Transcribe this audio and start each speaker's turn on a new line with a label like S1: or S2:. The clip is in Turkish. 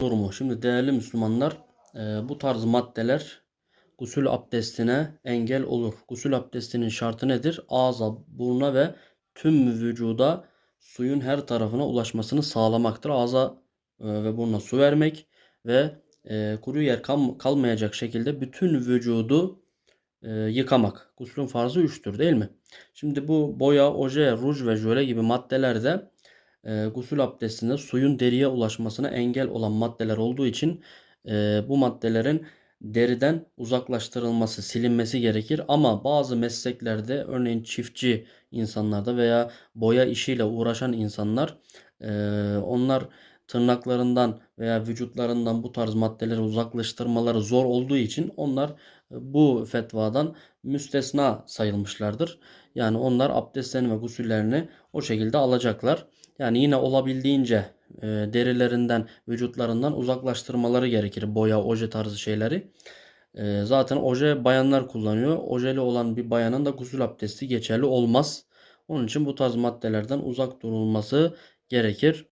S1: durumu. Şimdi değerli Müslümanlar e, bu tarz maddeler gusül abdestine engel olur. Gusül abdestinin şartı nedir? Ağza, buruna ve tüm vücuda suyun her tarafına ulaşmasını sağlamaktır. Ağza e, ve burnuna su vermek ve e, kuru yer kal- kalmayacak şekilde bütün vücudu yıkamak. Guslün farzı üçtür değil mi? Şimdi bu boya, oje, ruj ve jöle gibi maddelerde e, gusül abdestinde suyun deriye ulaşmasına engel olan maddeler olduğu için e, bu maddelerin deriden uzaklaştırılması, silinmesi gerekir. Ama bazı mesleklerde örneğin çiftçi insanlarda veya boya işiyle uğraşan insanlar e, onlar tırnaklarından veya vücutlarından bu tarz maddeleri uzaklaştırmaları zor olduğu için onlar e, bu fetvadan müstesna sayılmışlardır. Yani onlar abdestlerini ve gusüllerini o şekilde alacaklar. Yani yine olabildiğince e, derilerinden, vücutlarından uzaklaştırmaları gerekir boya, oje tarzı şeyleri. E, zaten oje bayanlar kullanıyor. Ojeli olan bir bayanın da gusül abdesti geçerli olmaz. Onun için bu tarz maddelerden uzak durulması gerekir.